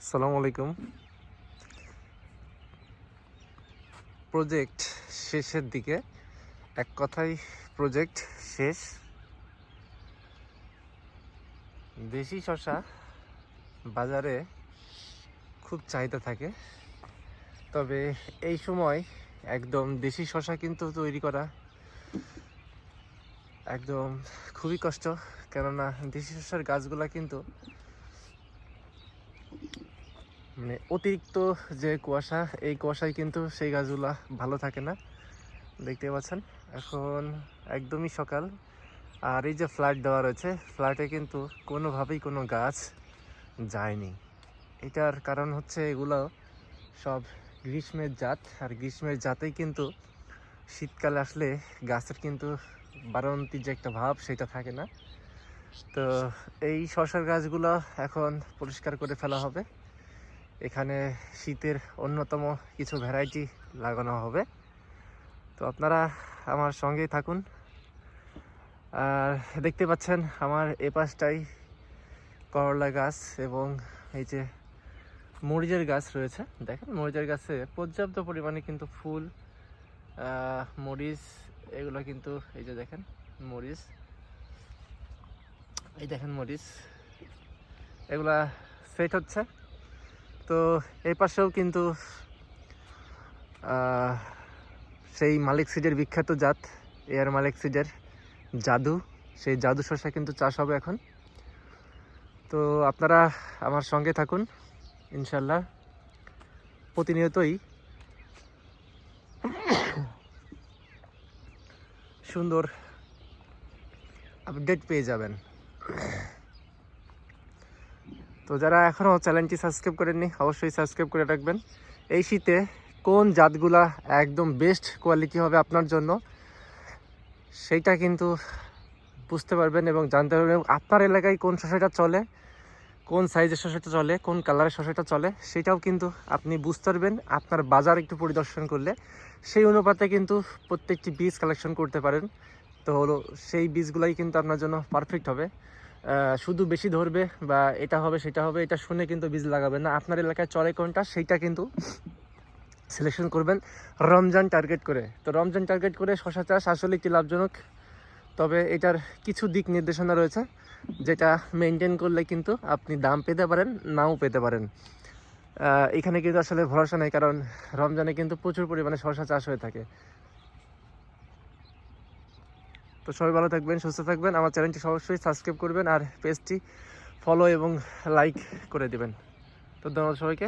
আসসালামু আলাইকুম। প্রজেক্ট শেষের দিকে, এক কথায় প্রজেক্ট শেষ। দেশি শশা বাজারে খুব চাহিদা থাকে। তবে এই সময় একদম দেশি শশা কিন্তু তৈরি করা একদম খুবই কষ্ট। কেননা দেশি শশার গাছগুলা কিন্তু মানে অতিরিক্ত যে কুয়াশা, এই কুয়াশায় কিন্তু সেই গাছগুলা ভালো থাকে না। দেখতে পাচ্ছেন? এখন একদমই সকাল। আর এই যে ফ্ল্যাট দেওয়া রয়েছে ফ্ল্যাটে কিন্তু কোনোভাবেই কোনো গাছ যায়নি। এটার কারণ হচ্ছে এগুলো সব গ্রীষ্মের জাত। আর গ্রীষ্মের জাতেই কিন্তু শীতকালে আসলে গাছের কিন্তু বারন্তি যে একটা ভাব, সেটা থাকে না। তো এই শশার গাছগুলো এখন পরিষ্কার করে ফেলা হবে। এখানে শীতের অন্যতম কিছু ভ্যারাইটি লাগানো হবে। তো আপনারা আমার সঙ্গেই থাকুন। আর দেখতে পাচ্ছেন আমার এ পাশটাই করলা গাছ এবং এই যে মরিচের গাছ রয়েছে। দেখেন মরিচের গাছে পর্যাপ্ত পরিমাণে কিন্তু ফুল মরিচ, এগুলো কিন্তু এই যে দেখেন মরিচ, এই দেখেন মরিচ। এগুলা সেট হচ্ছে। তো এই পাশেও কিন্তু সেই মালিক সিডের বিখ্যাত জাত, এয়ার মালিক সিডের জাদু। সেই জাদু শসা কিন্তু চাষ হবে এখন। তো আপনারা আমার সঙ্গে থাকুন, ইনশাল্লাহ। প্রতিনিয়তই সুন্দর আপডেট পেয়ে যাবেন। তো যারা এখনও চ্যানেলটি সাবস্ক্রাইব করেননি, অবশ্যই সাবস্ক্রাইব করে রাখবেন। এই শীতে কোন জাতগুলা একদম বেস্ট কোয়ালিটি হবে আপনার জন্য, সেইটা কিন্তু বুঝতে পারবেন এবং জানতে পারবেন আপনার এলাকায় কোন শসাটা চলে, কোন সাইজের শসাটা চলে, কোন কালারের শসাটা চলে, সেটাও কিন্তু আপনি বুঝতে পারবেন। আপনার বাজার একটু পরিদর্শন করলে সেই অনুপাতে কিন্তু প্রত্যেকটি বীজ কালেকশন করতে পারেন। তো হলো সেই বীজগুলাই কিন্তু আপনার জন্য পারফেক্ট হবে। শুধু বেশি ধরবে বা এটা হবে, সেটা হবে, এটা শুনে কিন্তু বীজ লাগাবেন না। আপনার এলাকায় চলে কোনটা, সেইটা কিন্তু সিলেকশন করবেন রমজান টার্গেট করে। তো রমজান টার্গেট করে শশা চাষ আসলে একটি লাভজনক। তবে এটার কিছু দিক নির্দেশনা রয়েছে, যেটা মেনটেন করলে কিন্তু আপনি দাম পেতে পারেন, নাও পেতে পারেন। এখানে কিন্তু আসলে ভরসা নেই, কারণ রমজানে কিন্তু প্রচুর পরিমাণে শশা চাষ হয়ে থাকে। তো সবাই ভালো থাকবেন, সুস্থ থাকবেন। আমার চ্যানেলটি অবশ্যই সাবস্ক্রাইব করবেন আর পেজটি ফলো এবং লাইক করে দেবেন। তো ধন্যবাদ সবাইকে।